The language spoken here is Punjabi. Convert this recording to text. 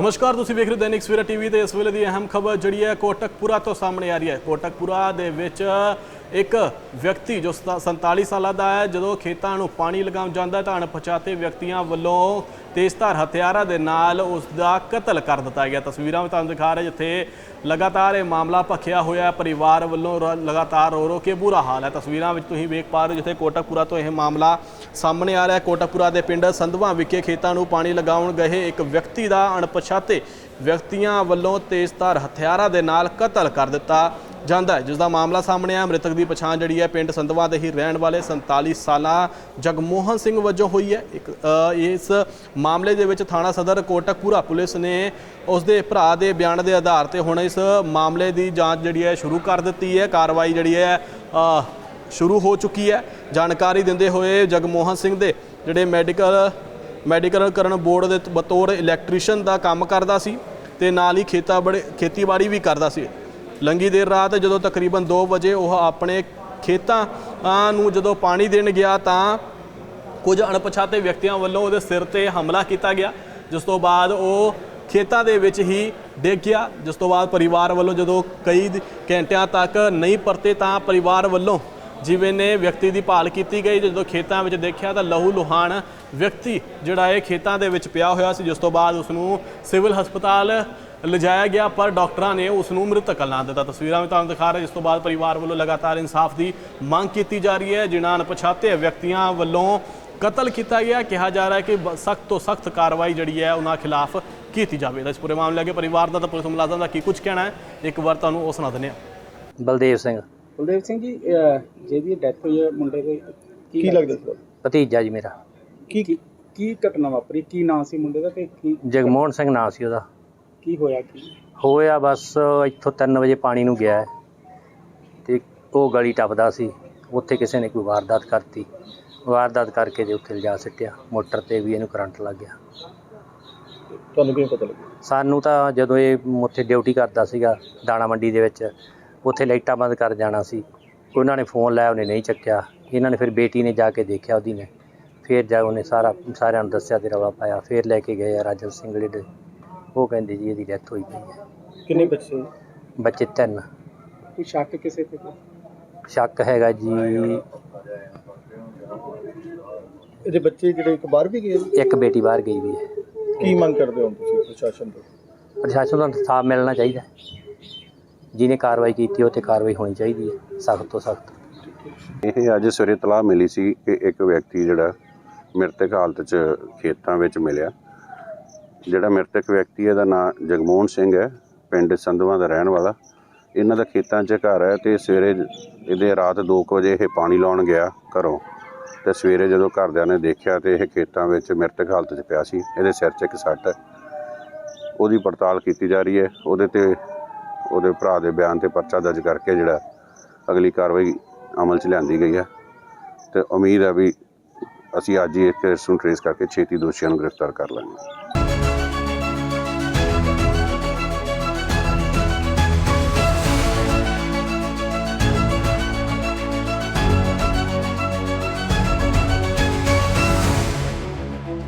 ਨਮਸਕਾਰ, ਤੁਸੀਂ ਵੇਖ ਰਹੇ ਹੋ ਦੈਨਿਕ ਸਵੇਰਾ ਟੀਵੀ ਤੇ ਇਸ ਵੇਲੇ ਦੀ ਅਹਿਮ ਖਬਰ ਜਿਹੜੀ ਹੈ ਕੋਟਕਪੂਰਾ ਤੋਂ ਸਾਹਮਣੇ ਆ ਰਹੀ ਹੈ। ਕੋਟਕਪੂਰਾ ਦੇ ਵਿੱਚ ਇੱਕ ਵਿਅਕਤੀ ਜੋ ਸਤਾ- 47 ਸਾਲਾਂ ਦਾ ਹੈ, ਜਦੋਂ ਖੇਤਾਂ ਨੂੰ ਪਾਣੀ ਲਗਾਉਣ ਜਾਂਦਾ ਤਾਂ ਅਣਪਛਾਤੇ ਵਿਅਕਤੀਆਂ ਵੱਲੋਂ ਤੇਜ਼ਧਾਰ ਹਥਿਆਰਾਂ ਦੇ ਨਾਲ ਉਸ ਦਾ ਕਤਲ ਕਰ ਦਿੱਤਾ ਗਿਆ। ਤਸਵੀਰਾਂ ਵਿੱਚ ਤੁਹਾਨੂੰ ਦਿਖਾ ਰਹੇ ਜਿੱਥੇ ਲਗਾਤਾਰ ਇਹ ਮਾਮਲਾ ਭਖਿਆ ਹੋਇਆ ਹੈ। ਪਰਿਵਾਰ ਵੱਲੋਂ ਰ- ਲਗਾਤਾਰ ਰੋ ਰੋ ਕੇ ਬੁਰਾ ਹਾਲ ਹੈ। ਤਸਵੀਰਾਂ ਵਿੱਚ ਤੁਸੀਂ ਵੇਖ ਪਾ ਰਹੇ ਹੋ, ਜਿੱਥੇ ਕੋਟਕਪੂਰਾ ਤੋਂ ਇਹ ਮਾਮਲਾ ਸਾਹਮਣੇ ਆ ਰਿਹਾ ਹੈ। ਕੋਟਕਪੂਰਾ ਦੇ ਪਿੰਡ ਸੰਧਵਾ ਵਿਖੇ ਖੇਤਾਂ ਨੂੰ ਪਾਣੀ ਲਗਾਉਣ ਗਏ ਇੱਕ ਵਿਅਕਤੀ ਦਾ ਅਣਪਛਾਤੇ ਵਿਅਕਤੀਆਂ ਵੱਲੋਂ ਤੇਜ਼ਧਾਰ ਹਥਿਆਰਾਂ ਦੇ ਨਾਲ ਕਤਲ ਕਰ ਦਿੱਤਾ ਜਾਂਦਾ ਹੈ ਜਿਸ ਦਾ ਮਾਮਲਾ ਸਾਹਮਣੇ ਆ ਮ੍ਰਿਤਕ ਦੀ ਪਛਾਣ ਜਿਹੜੀ ਹੈ ਪਿੰਡ ਸੰਧਵਾ ਦੇ ਹੀ ਰਹਿਣ ਵਾਲੇ 47 ਸਾਲਾ ਜਗਮੋਹਨ ਸਿੰਘ ਵਜੋਂ ਹੋਈ ਹੈ। ਇੱਕ ਇਸ ਮਾਮਲੇ ਦੇ ਵਿੱਚ ਥਾਣਾ ਸਦਰ ਕੋਟਕਪੂਰਾ ਪੁਲਿਸ ਨੇ ਉਸ ਦੇ ਭਰਾ ਦੇ ਬਿਆਨ ਦੇ ਆਧਾਰ ਤੇ ਹੁਣ ਇਸ ਮਾਮਲੇ ਦੀ ਜਾਂਚ ਜਿਹੜੀ ਹੈ ਸ਼ੁਰੂ ਕਰ ਦਿੱਤੀ ਹੈ। ਕਾਰਵਾਈ ਜਿਹੜੀ ਹੈ ਸ਼ੁਰੂ ਹੋ ਚੁੱਕੀ ਹੈ। ਜਾਣਕਾਰੀ ਦਿੰਦੇ ਹੋਏ ਜਗਮੋਹਨ ਸਿੰਘ ਦੇ ਜਿਹੜੇ ਮੈਡੀਕਲ ਮੈਡੀਕਲ ਕਰਨ ਬੋਰਡ ਦੇ ਬਤੌਰ ਇਲੈਕਟ੍ਰੀਸ਼ੀਅਨ ਦਾ ਕੰਮ ਕਰਦਾ ਸੀ ਤੇ ਨਾਲ ਹੀ ਖੇਤਾ ਬੜੇ ਖੇਤੀਬਾੜੀ ਵੀ ਕਰਦਾ ਸੀ। ਲੰਗੀ ਦੇਰ ਰਾਤ ਜਦੋਂ ਤਕਰੀਬਨ 2 ਵਜੇ ਉਹ ਆਪਣੇ ਖੇਤਾਂ ਨੂੰ ਜਦੋਂ ਪਾਣੀ ਦੇਣ ਗਿਆ ਤਾਂ ਕੁਝ ਅਣਪਛਾਤੇ ਵਿਅਕਤੀਆਂ ਵੱਲੋਂ ਉਹਦੇ ਸਿਰ ਤੇ ਹਮਲਾ ਕੀਤਾ ਗਿਆ, ਜਿਸ ਤੋਂ ਬਾਅਦ ਉਹ ਖੇਤਾਂ ਦੇ ਵਿੱਚ ਹੀ ਡਿੱਗ ਗਿਆ। ਜਿਸ ਤੋਂ ਬਾਅਦ ਪਰਿਵਾਰ ਵੱਲੋਂ ਜਦੋਂ ਕਈ ਘੰਟਿਆਂ ਤੱਕ ਨਹੀਂ ਪਰਤੇ ਤਾਂ ਪਰਿਵਾਰ ਵੱਲੋਂ ਜਿਵੇਂ ਨੇ ਵਿਅਕਤੀ ਦੀ ਭਾਲ ਕੀਤੀ ਗਈ ਜਦੋਂ ਖੇਤਾਂ ਵਿੱਚ ਦੇਖਿਆ ਤਾਂ ਲਹੂ ਲੁਹਾਨ ਵਿਅਕਤੀ ਜਿਹੜਾ ਇਹ ਖੇਤਾਂ ਦੇ ਵਿੱਚ ਪਿਆ ਹੋਇਆ ਸੀ, ਜਿਸ ਤੋਂ ਬਾਅਦ ਉਸ ਨੂੰ ਸਿਵਲ ਹਸਪਤਾਲ ਲਿਜਾਇਆ ਗਿਆ, ਪਰ ਡਾਕਟਰਾਂ ਨੇ ਉਸ ਨੂੰ ਮ੍ਰਿਤਕ ਐਲਾਨ ਦਿੱਤਾ। ਤਸਵੀਰਾਂ ਵਿੱਚ ਤੁਹਾਨੂੰ ਦਿਖਾ ਰਹੇ ਜਿਸ ਤੋਂ ਬਾਅਦ ਪਰਿਵਾਰ ਵੱਲੋਂ ਲਗਾਤਾਰ ਇਨਸਾਫ ਦੀ ਮੰਗ ਕੀਤੀ ਜਾ ਰਹੀ ਹੈ। ਜਿਨ੍ਹਾਂ ਅਣਪਛਾਤੇ ਵਿਅਕਤੀਆਂ ਵੱਲੋਂ ਕਤਲ ਕੀਤਾ ਗਿਆ। ਕਿਹਾ ਜਾ ਰਿਹਾ ਹੈ ਕਿ ਸਖਤ ਤੋਂ ਸਖਤ ਕਾਰਵਾਈ ਜਿਹੜੀ ਹੈ, ਉਹਨਾਂ ਖਿਲਾਫ ਕੀਤੀ ਜਾਵੇ। ਤਾਂ ਇਸ ਪੂਰੇ ਮਾਮਲੇ ਅੱਗੇ ਪਰਿਵਾਰ ਦਾ ਤਾਂ ਪੁਲਿਸ ਮੁਲਾਜ਼ਮ ਦਾ ਕੀ ਕੁਝ ਕਹਿਣਾ ਹੈ, ਇੱਕ ਵਾਰ ਤੁਹਾਨੂੰ ਉਹ ਸੁਣਾ ਦਿੰਦੇ ਹਾਂ। ਬਲਦੇਵ ਸਿੰਘ। ਕੁਲਦੀਪ ਸਿੰਘ ਜੀ ਜਿਹਦੀ ਡੈਥ ਹੋਈ ਹੈ ਮੁੰਡੇ ਦੇ ਕੀ ਲੱਗਦਾ ਸੀ? ਭਤੀਜਾ ਜੀ ਮੇਰਾ। ਕੀ ਕੀ- ਘਟਨਾ ਵਾਪਰੀ? ਕੀ ਨਾਂ ਸੀ ਮੁੰਡੇ ਦਾ ਤੇ ਕੀ ਜਗਮੋਹਨ ਸਿੰਘ ਨਾਂ ਸੀ ਉਹਦਾ। ਕੀ ਹੋਇਆ ਕੀ? ਹੋਇਆ ਬਸ ਇੱਥੋਂ 3 ਵਜੇ ਪਾਣੀ ਨੂੰ ਗਿਆ ਤੇ ਉਹ ਗਲੀ ਟੱਪਦਾ ਸੀ। ਉੱਥੇ ਕਿਸੇ ਨੇ ਕੋਈ ਵਾਰਦਾਤ ਕਰਤੀ। ਵਾਰਦਾਤ ਕਰਕੇ ਤੇ ਉੱਥੇ ਲਿਜਾ ਸਿੱਟਿਆ। ਮੋਟਰ ਤੇ ਵੀ ਇਹਨੂੰ ਕਰੰਟ ਲੱਗ ਗਿਆ। ਤੁਹਾਨੂੰ ਕਿਵੇਂ ਪਤਾ ਲੱਗਿਆ? ਸਾਨੂੰ ਤਾਂ ਜਦੋਂ ਇਹ ਉੱਥੇ ਡਿਊਟੀ ਕਰਦਾ ਸੀਗਾ ਦਾਣਾ ਮੰਡੀ ਦੇ ਵਿੱਚ ਉੱਥੇ ਲਾਈਟਾਂ ਬੰਦ ਕਰ ਜਾਣਾ ਸੀ। ਉਹਨਾਂ ਨੇ ਫੋਨ ਲਾਇਆ ਉਹਨੇ ਨਹੀਂ ਚੱਕਿਆ। ਇਹਨਾਂ ਨੇ ਫਿਰ ਬੇਟੀ ਨੇ ਜਾ ਕੇ ਦੇਖਿਆ ਉਹਦੀ ਨੇ। ਫਿਰ ਜਾ ਉਹਨੇ ਸਾਰਾ ਸਾਰਿਆਂ ਨੂੰ ਦੱਸਿਆ ਤੇ ਰੌਲਾ ਪਾਇਆ। ਫਿਰ ਲੈ ਕੇ ਗਏ ਆ ਰਾਜਨ ਸਿੰਘਲੇ ਦੇ ਉਹ ਕਹਿੰਦੇ ਜੀ ਇਹਦੀ ਡੈਥ ਹੋਈ ਪਈ ਹੈ। ਕਿੰਨੇ ਬੱਚੇ ਬੱਚੇ ਤਿੰਨ। ਕੋਈ ਸ਼ੱਕ ਕਿਸੇ ਤੇ? ਸ਼ੱਕ ਹੈਗਾ ਜੀ। ਇਹਦੇ ਬੱਚੇ ਜਿਹੜੇ ਇੱਕ ਬਾਹਰ ਵੀ ਗਏ? ਇੱਕ ਬੇਟੀ ਬਾਹਰ ਗਈ ਵੀ ਹੈ। ਕੀ ਮੰਗ ਕਰਦੇ ਹੋ ਤੁਸੀਂ ਪ੍ਰਸ਼ਾਸਨ ਤੋਂ? ਪ੍ਰਸ਼ਾਸਨ ਨੂੰ ਇਨਸਾਫ ਮਿਲਣਾ ਚਾਹੀਦਾ। ਜਿਹਨੇ ਕਾਰਵਾਈ ਕੀਤੀ ਉਹ ਤੇ ਕਾਰਵਾਈ ਹੋਣੀ ਚਾਹੀਦੀ ਹੈ, ਸਖਤ ਤੋਂ ਸਖਤ। ਇਹ ਅੱਜ ਸਵੇਰੇ ਤਲਾਹ ਮਿਲੀ ਸੀ ਕਿ ਇੱਕ ਵਿਅਕਤੀ ਜਿਹੜਾ ਮ੍ਰਿਤਕ ਹਾਲਤ 'ਚ ਖੇਤਾਂ ਵਿੱਚ ਮਿਲਿਆ। ਜਿਹੜਾ ਮ੍ਰਿਤਕ ਵਿਅਕਤੀ ਹੈ ਦਾ ਨਾਮ ਜਗਮੋਹਨ ਸਿੰਘ ਹੈ, ਪਿੰਡ ਸੰਧਵਾ ਦਾ ਰਹਿਣ ਵਾਲਾ। ਇਹਨਾਂ ਦਾ ਖੇਤਾਂ 'ਚ ਘਰ ਹੈ ਤੇ ਸਵੇਰੇ ਇਹਦੇ ਰਾਤ 2 ਵਜੇ ਇਹ ਪਾਣੀ ਲਾਉਣ ਗਿਆ ਘਰੋਂ। ਤੇ ਸਵੇਰੇ ਜਦੋਂ ਘਰਦਿਆਂ ਨੇ ਦੇਖਿਆ ਤੇ ਇਹ ਖੇਤਾਂ ਵਿੱਚ ਮ੍ਰਿਤਕ ਹਾਲਤ 'ਚ ਪਿਆ ਸੀ, ਇਹਦੇ ਸਿਰ 'ਚ ਇੱਕ ਸੱਟ ਹੈ। ਉਹਦੀ ਪੜਤਾਲ ਕੀਤੀ ਜਾ ਰਹੀ ਹੈ। ਉਹਦੇ ਤੇ ਉਹਦੇ ਭਰਾ ਦੇ ਬਿਆਨ ਤੇ ਪਰਚਾ ਦਰਜ ਕਰਕੇ ਜਿਹੜਾ ਅਗਲੀ ਕਾਰਵਾਈ ਅਮਲ 'ਚ ਲਿਆਂਦੀ ਗਈ ਹੈ। ਤੇ ਉਮੀਦ ਹੈ ਵੀ ਅਸੀਂ ਅੱਜ ਹੀ ਇਸ ਕੇਸ ਨੂੰ ਟ੍ਰੇਸ ਕਰਕੇ ਛੇਤੀ ਦੋਸ਼ੀਆਂ ਨੂੰ ਗ੍ਰਿਫਤਾਰ ਕਰ ਲਾਂਗੇ।